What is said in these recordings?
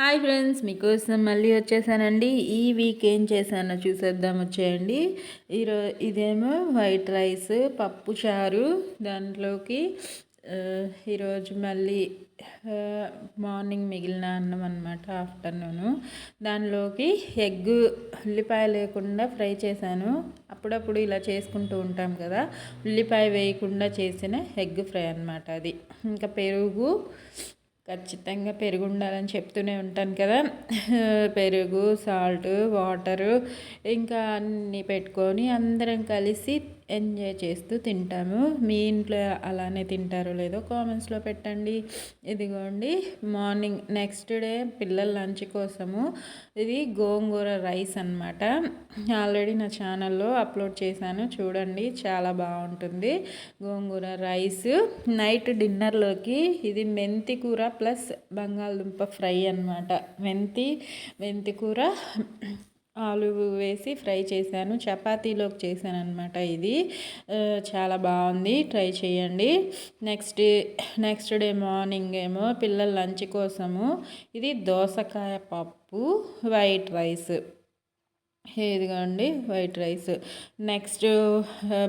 Hi friends మీకోసం మళ్ళీ వచ్చేసానండి. ఈ వీక్ ఏం చేశానో చూసేద్దాం వచ్చేయండి. ఈరో ఇదేమో వైట్ రైస్ పప్పు చారు. దాంట్లోకి ఈరోజు మళ్ళీ మార్నింగ్ మిగిలిన అన్నం అనమాట ఆఫ్టర్నూను. దానిలోకి ఎగ్ ఉల్లిపాయ లేకుండా ఫ్రై చేశాను. అప్పుడప్పుడు ఇలా చేసుకుంటూ ఉంటాం కదా ఉల్లిపాయ వేయకుండా చేసిన ఎగ్ ఫ్రై అనమాట అది. ఇంకా పెరుగు ఖచ్చితంగా పెరుగు ఉండాలని చెప్తూనే ఉంటాను కదా. పెరుగు సాల్ట్ వాటరు ఇంకా అన్నీ పెట్టుకొని అందరం కలిసి ఎంజాయ్ చేస్తూ తింటాము. మీ ఇంట్లో అలానే తింటారో లేదో కామెంట్స్లో పెట్టండి. ఇదిగోండి మార్నింగ్ నెక్స్ట్ డే పిల్లల లంచ్ కోసము ఇది గోంగూర రైస్ అనమాట ఆల్రెడీ నా ఛానల్లో అప్లోడ్ చేశాను చూడండి చాలా బాగుంటుంది గోంగూర రైస్. నైట్ డిన్నర్లోకి ఇది మెంతి కూర ప్లస్ బంగాళదుంప ఫ్రై అనమాట మెంతి మెంతి కూర ఆలు వేసి ఫ్రై చేశాను. చపాతీలోకి చేశాను అనమాట ఇది చాలా బాగుంది. ట్రై చేయండి. నెక్స్ట్ నెక్స్ట్ డే మార్నింగ్ ఏమో పిల్లల లంచ్ కోసము ఇది దోసకాయ పప్పు వైట్ రైస్. ఇదిగోండి వైట్ రైస్. నెక్స్ట్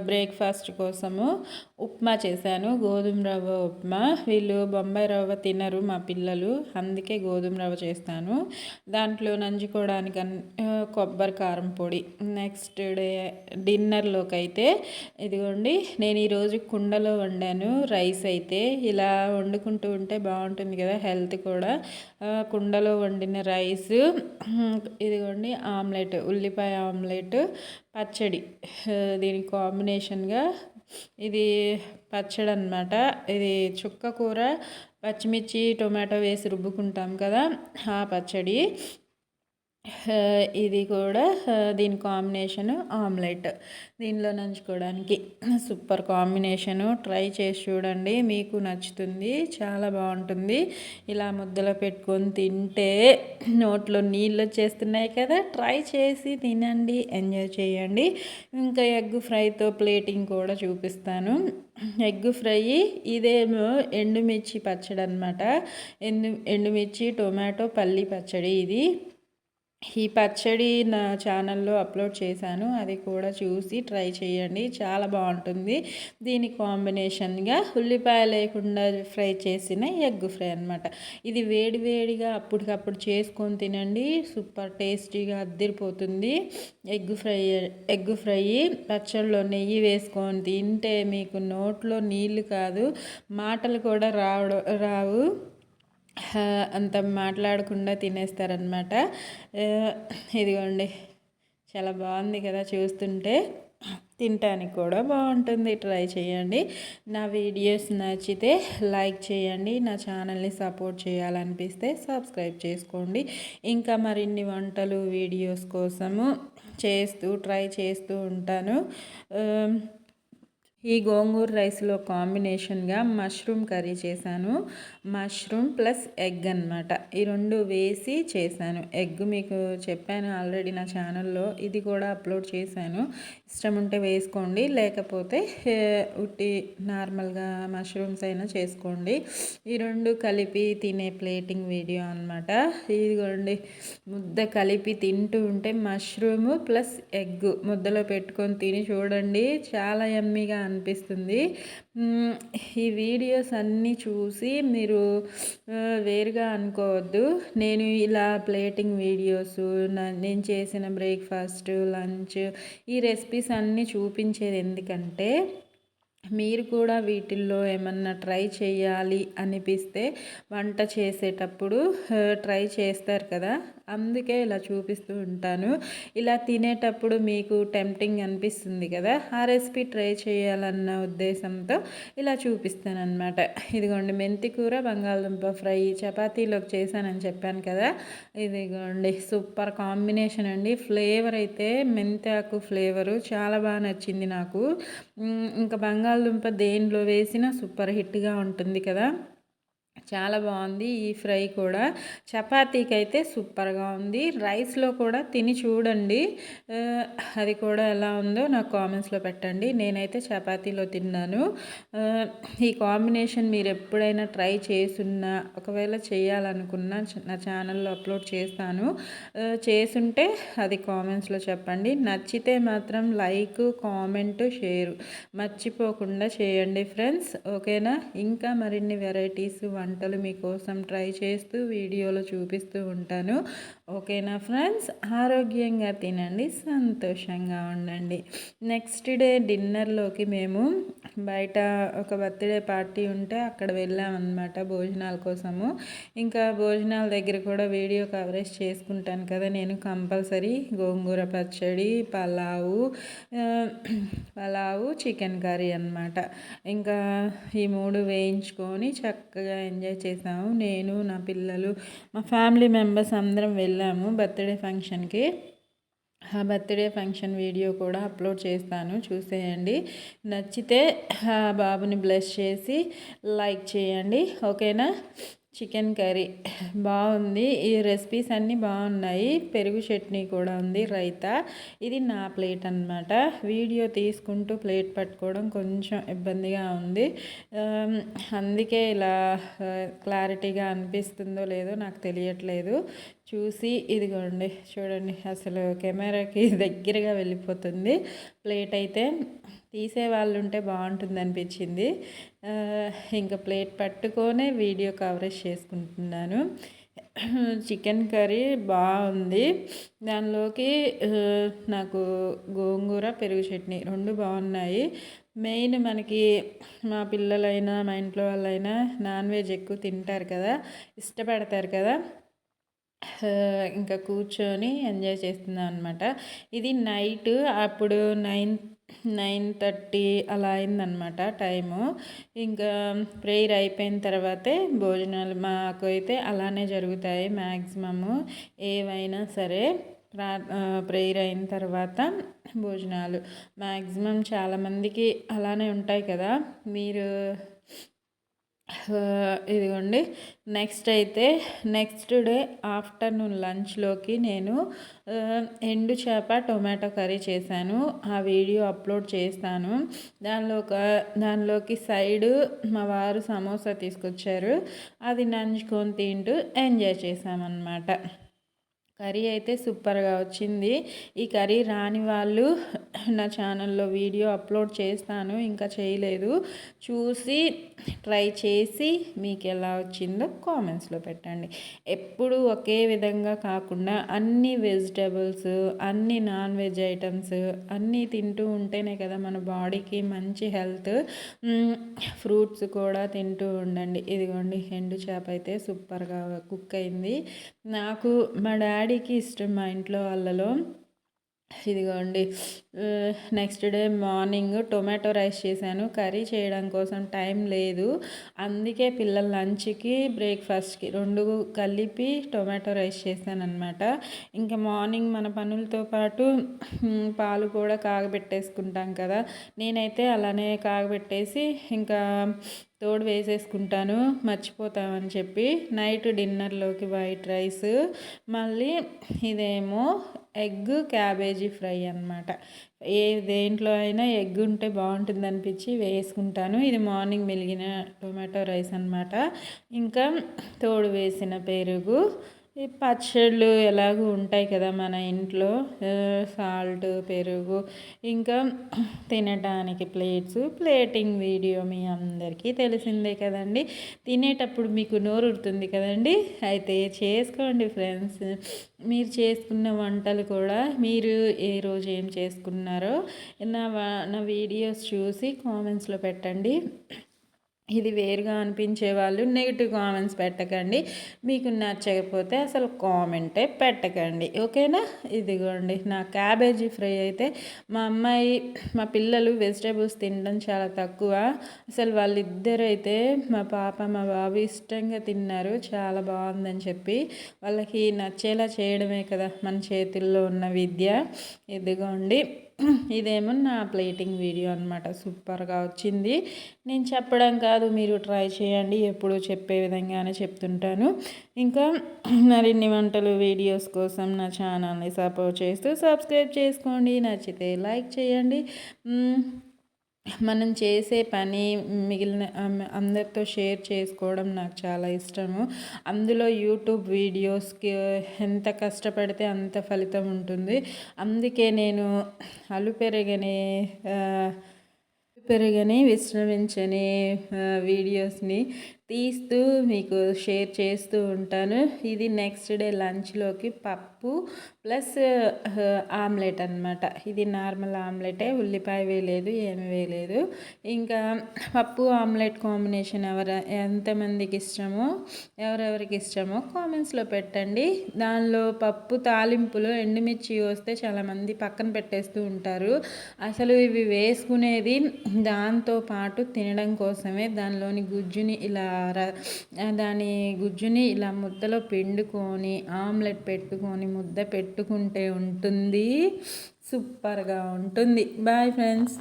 బ్రేక్ఫాస్ట్ కోసము ఉప్మా చేశాను. గోధుమ రవ్వ ఉప్మా. వీళ్ళు బొంబాయి రవ్వ తినరు మా పిల్లలు. అందుకే గోధుమ రవ్వ చేస్తాను. దాంట్లో నంచుకోవడానికి కొబ్బరి కారం పొడి. నెక్స్ట్ డే డిన్నర్లోకి అయితే ఇదిగోండి నేను ఈరోజు కుండలో వండాను రైస్ అయితే. ఇలా వండుకుంటూ ఉంటే బాగుంటుంది కదా హెల్త్ కూడా. కుండలో వండిన రైస్ ఇదిగోండి ఆమ్లెట్ ఉల్లి ఉల్లిపాయ ఆమ్లెట్ పచ్చడి. దీని కాంబినేషన్గా ఇది పచ్చడి అనమాట ఇది చుక్క కూర పచ్చిమిర్చి టొమాటో వేసి రుబ్బుకుంటాం కదా ఆ పచ్చడి. ఇది కూడా దీని కాంబినేషన్ ఆమ్లెట్. దీనిలో నంచుకోవడానికి సూపర్ కాంబినేషను. ట్రై చేసి చూడండి. మీకు నచ్చుతుంది. చాలా బాగుంటుంది. ఇలా ముద్దలో పెట్టుకొని తింటే నోట్లో నీళ్ళు వచ్చేస్తున్నాయి కదా. ట్రై చేసి తినండి. ఎంజాయ్ చేయండి. ఇంకా ఎగ్ ఫ్రైతో ప్లేటింగ్ కూడా చూపిస్తాను. ఎగ్ ఫ్రై ఇదేమో ఎండుమిర్చి పచ్చడి అనమాట ఎండు ఎండుమిర్చి టొమాటో పల్లి పచ్చడి ఇది. ఈ పచ్చడి నా ఛానల్లో అప్లోడ్ చేశాను అది కూడా చూసి ట్రై చేయండి చాలా బాగుంటుంది. దీని కాంబినేషన్గా ఉల్లిపాయ లేకుండా ఫ్రై చేసిన ఎగ్ ఫ్రై అనమాట ఇది వేడివేడిగా అప్పటికప్పుడు చేసుకొని తినండి సూపర్ టేస్టీగా అద్దరిపోతుంది. ఎగ్ ఫ్రై ఎగ్ ఫ్రై పచ్చడిలో నెయ్యి వేసుకొని తింటే మీకు నోట్లో నీళ్ళు కాదు మాటలు కూడా రావడం రావు. అంత మాట్లాడకుండా తినేస్తారనమాట ఇదిగోండి చాలా బాగుంది కదా చూస్తుంటే. తినటానికి కూడా బాగుంటుంది ట్రై చేయండి. నా వీడియోస్ నచ్చితే లైక్ చేయండి నా ఛానల్ని సపోర్ట్ చేయాలనిపిస్తే సబ్స్క్రైబ్ చేసుకోండి. ఇంకా మరిన్ని వంటలు వీడియోస్ కోసము చేస్తూ ట్రై చేస్తూ ఉంటాను. ఈ గోంగూర రైస్లో కాంబినేషన్గా మష్రూమ్ కర్రీ చేశాను. మష్రూమ్ ప్లస్ ఎగ్ అనమాట ఈ రెండు వేసి చేశాను. ఎగ్ మీకు చెప్పాను ఆల్రెడీ నా ఛానల్లో. ఇది కూడా అప్లోడ్ చేశాను. ఇష్టం ఉంటే వేసుకోండి. లేకపోతే ఉట్టి నార్మల్గా మష్రూమ్స్ అయినా చేసుకోండి. ఈ రెండు కలిపి తినే ప్లేటింగ్ వీడియో అనమాట ఇదిగోండి. ముద్ద కలిపి తింటూ ఉంటే మష్రూమ్ ప్లస్ ఎగ్ ముద్దలో పెట్టుకొని తిని చూడండి. చాలా ఎమ్మీగా అనిపిస్తుంది. ఈ వీడియోస్ అన్నీ చూసి మీరు వేరుగా అనుకోవద్దు. నేను ఇలా ప్లేటింగ్ వీడియోస్ నేను చేసిన బ్రేక్ఫాస్ట్ లంచ్ ఈ రెసిపీస్ అన్నీ చూపించేది ఎందుకంటే మీరు కూడా వీటిల్లో ఏమన్నా ట్రై చేయాలి అనిపిస్తే వంట చేసేటప్పుడు ట్రై చేస్తారు కదా. అందుకే ఇలా చూపిస్తూ ఉంటాను. ఇలా తినేటప్పుడు మీకు టెంప్టింగ్ అనిపిస్తుంది కదా ఆ రెసిపీ ట్రై చేయాలన్న ఉద్దేశంతో ఇలా చూపిస్తాను అనమాట ఇదిగోండి మెంతి కూర బంగాళదుంప ఫ్రై చపాతీలోకి చేశానని చెప్పాను కదా ఇదిగోండి సూపర్ కాంబినేషన్ అండి. ఫ్లేవర్ అయితే మెంతాకు ఫ్లేవరు చాలా బాగా నచ్చింది నాకు. ఇంకా బంగాళదుంప దేనిలో వేసినా సూపర్ హిట్గా ఉంటుంది కదా. చాలా బాగుంది ఈ ఫ్రై కూడా. చపాతీకి అయితే సూపర్గా ఉంది. రైస్లో కూడా తిని చూడండి. అది కూడా ఎలా ఉందో నాకు కామెంట్స్లో పెట్టండి. నేనైతే చపాతీలో తిన్నాను. ఈ కాంబినేషన్ మీరు ఎప్పుడైనా ట్రై చేసున్నా ఒకవేళ చేయాలనుకున్నా నా ఛానల్లో అప్లోడ్ చేస్తాను. చేసుంటే అది కామెంట్స్లో చెప్పండి. నచ్చితే మాత్రం లైక్ కామెంట్ షేర్. మర్చిపోకుండా చేయండి ఫ్రెండ్స్. ఓకేనా? ఇంకా మరిన్ని వెరైటీస్ వంట వంటలు మీకోసం ట్రై చేస్తూ వీడియోలో చూపిస్తూ ఉంటాను. ఓకేనా ఫ్రెండ్స్? ఆరోగ్యంగా తినండి సంతోషంగా ఉండండి. నెక్స్ట్ డే డిన్నర్లోకి మేము బయట ఒక బర్త్డే పార్టీ ఉంటే అక్కడ వెళ్ళామన్నమాట భోజనాల కోసము. ఇంకా భోజనాల దగ్గర కూడా వీడియో కవరేజ్ చేసుకుంటాను కదా. నేను కంపల్సరీ గోంగూర పచ్చడి పలావు పలావు చికెన్ కర్రీ అనమాట ఇంకా ఈ మూడు వేయించుకొని చక్కగా ఎంజాయ్ ఎంజాయ్ చేసాము నేను నా పిల్లలు మా ఫ్యామిలీ మెంబర్స్ అందరం వెళ్ళాము బర్త్డే ఫంక్షన్కి. ఆ బర్త్డే ఫంక్షన్ వీడియో కూడా అప్లోడ్ చేస్తాను. చూసేయండి. నచ్చితే ఆ బాబుని బ్లెస్ చేసి లైక్ చేయండి. ఓకేనా? Chicken curry. బాగుంది. ఈ రెసిపీస్ అన్నీ బాగున్నాయి. పెరుగు చట్నీ కూడా ఉంది రైతా. ఇది నా ప్లేట్ అనమాట వీడియో తీసుకుంటూ ప్లేట్ పట్టుకోవడం కొంచెం ఇబ్బందిగా ఉంది. అందుకే ఇలా క్లారిటీగా అనిపిస్తుందో లేదో నాకు తెలియట్లేదు. చూసి ఇదిగోండి. చూడండి. అసలు కెమెరాకి దగ్గరగా వెళ్ళిపోతుంది. ప్లేట్ అయితే తీసే వాళ్ళు ఉంటే బాగుంటుంది అనిపించింది ఇంకా ప్లేట్ పట్టుకొనే వీడియో కవరేజ్ చేసుకుంటున్నాను. చికెన్ కర్రీ బాగుంది. దానిలోకి నాకు గోంగూర పెరుగు చట్నీ రెండు బాగున్నాయి. మెయిన్ మనకి మా పిల్లలైనా మా ఇంట్లో వాళ్ళైనా నాన్ వెజ్ ఎక్కువ తింటారు కదా ఇష్టపడతారు కదా ఇంకా కూర్చొని ఎంజాయ్ చేస్తున్నాం అనమాట ఇది నైట్ అప్పుడు నైన్ నైన్ థర్టీ అలా అయిందనమాట టైము. ఇంకా ప్రేయర్ అయిపోయిన తర్వాతే భోజనాలు మాకు అయితే అలానే జరుగుతాయి మ్యాక్సిమము ఏవైనా సరే ప్రా ప్రేయర్ అయిన తర్వాత భోజనాలు. మ్యాక్సిమం చాలామందికి అలానే ఉంటాయి కదా. మీరు ఇదిగోండి. నెక్స్ట్ అయితే నెక్స్ట్ డే ఆఫ్టర్నూన్ లంచ్లోకి నేను ఎండు చేప టొమాటో కర్రీ చేశాను. ఆ వీడియో అప్లోడ్ చేస్తాను. దానిలో ఒక దానిలోకి సైడ్ మా వారు సమోసా తీసుకొచ్చారు. అది నంచుకొని తింటూ ఎంజాయ్ చేశామన్నమాట. కర్రీ అయితే సూపర్గా వచ్చింది. ఈ కర్రీ రాని వాళ్ళు నా ఛానల్లో వీడియో అప్లోడ్ చేస్తాను ఇంకా చేయలేదు. చూసి ట్రై చేసి మీకు ఎలా వచ్చిందో కామెంట్స్లో పెట్టండి. ఎప్పుడు ఒకే విధంగా కాకుండా అన్ని వెజిటేబుల్స్ అన్ని నాన్ వెజ్ ఐటమ్స్ అన్నీ తింటూ ఉంటేనే కదా మన బాడీకి మంచి హెల్త్. ఫ్రూట్స్ కూడా తింటూ ఉండండి. ఇదిగోండి ఎండు చేప అయితే సూపర్గా కుక్ అయింది. నాకు మా డాడీకి ఇష్టం మా ఇంట్లో వాళ్ళలో. ఇదిగోండి. Next day morning tomato rice చేశాను. కర్రీ చేయడం కోసం టైం లేదు. అందుకే పిల్లల లంచ్కి బ్రేక్ఫాస్ట్కి రెండు కలిపి టొమాటో రైస్ చేశాను అనమాట ఇంకా మార్నింగ్ మన పనులతో పాటు పాలు కూడా కాగబెట్టేసుకుంటాం కదా. నేనైతే అలానే కాగబెట్టేసి ఇంకా తోడు వేసేసుకుంటాను మర్చిపోతామని చెప్పి నైట్ డిన్నర్లోకి వైట్ రైస్ మళ్ళీ ఇదేమో ఎగ్ క్యాబేజీ ఫ్రై అనమాట ఏ దేంట్లో అయినా ఎగ్ ఉంటే బాగుంటుంది అనిపించి వేసుకుంటాను. ఇది మార్నింగ్ మెలిగిన టొమాటో రైస్ అనమాట ఇంకా తోడు వేసిన పెరుగు ఈ పచ్చళ్ళు ఎలాగూ ఉంటాయి కదా మన ఇంట్లో. సాల్ట్ పెరుగు ఇంకా తినడానికి ప్లేట్స్ ప్లేటింగ్ వీడియో మీ అందరికీ తెలిసిందే కదండి. తినేటప్పుడు మీకు నోరుతుంది కదండి. అయితే చేసుకోండి ఫ్రెండ్స్. మీరు చేసుకున్న వంటలు కూడా మీరు ఏ రోజు ఏం చేసుకున్నారో నా నా వీడియోస్ చూసి కామెంట్స్లో పెట్టండి. ఇది వేరుగా అనిపించే వాళ్ళు నెగిటివ్ కామెంట్స్ పెట్టకండి. మీకు నచ్చకపోతే అసలు కామెంటే పెట్టకండి. ఓకేనా? ఇదిగోండి నా క్యాబేజీ ఫ్రై అయితే మా అమ్మాయి మా పిల్లలు వెజిటేబుల్స్ తినడం చాలా తక్కువ. అసలు వాళ్ళిద్దరు అయితే మా పాప మా బాబు ఇష్టంగా తిన్నారు. చాలా బాగుందని చెప్పి వాళ్ళకి నచ్చేలా చేయడమే కదా మన చేతుల్లో ఉన్న విద్య. ఇదిగోండి. ఇదేమో నా ప్లేటింగ్ వీడియో అనమాట సూపర్గా వచ్చింది. నేను చెప్పడం కాదు మీరు ట్రై చేయండి. ఎప్పుడు చెప్పే విధంగానే చెప్తుంటాను. ఇంకా మరిన్ని వంటలు వీడియోస్ కోసం నా ఛానల్ని సపోర్ట్ చేస్తూ సబ్స్క్రైబ్ చేసుకోండి. నచ్చితే లైక్ చేయండి. మనం చేసే పని మిగిలిన అందరితో షేర్ చేసుకోవడం నాకు చాలా ఇష్టము. అందులో యూట్యూబ్ వీడియోస్కి ఎంత కష్టపడితే అంత ఫలితం ఉంటుంది. అందుకే నేను అలుపెరగని పెరగని విశ్రమించని వీడియోస్ని తీస్తూ మీకు షేర్ చేస్తూ ఉంటాను. ఇది నెక్స్ట్ డే లంచ్లోకి పప్పు ప్లస్ ఆమ్లెట్ అనమాట ఇది నార్మల్ ఆమ్లెటే ఉల్లిపాయ వేయలేదు ఏమి వేయలేదు. ఇంకా పప్పు ఆమ్లెట్ కాంబినేషన్ ఎవర ఎంతమందికి ఇష్టమో ఎవరెవరికి ఇష్టమో కామెంట్స్లో పెట్టండి. దానిలో పప్పు తాలింపులో ఎండుమిర్చి వస్తే చాలామంది పక్కన పెట్టేస్తూ ఉంటారు. అసలు ఇవి వేసుకునేది దాంతో పాటు తినడం కోసమే. దానిలోని గుజ్జుని ఇలా దాని గుజ్జుని ఇలా ముద్దలో పిండుకొని ఆమ్లెట్ పెట్టుకొని ముద్ద పెట్టుకుంటే ఉంటుంది. సూపర్గా ఉంటుంది. Bye friends.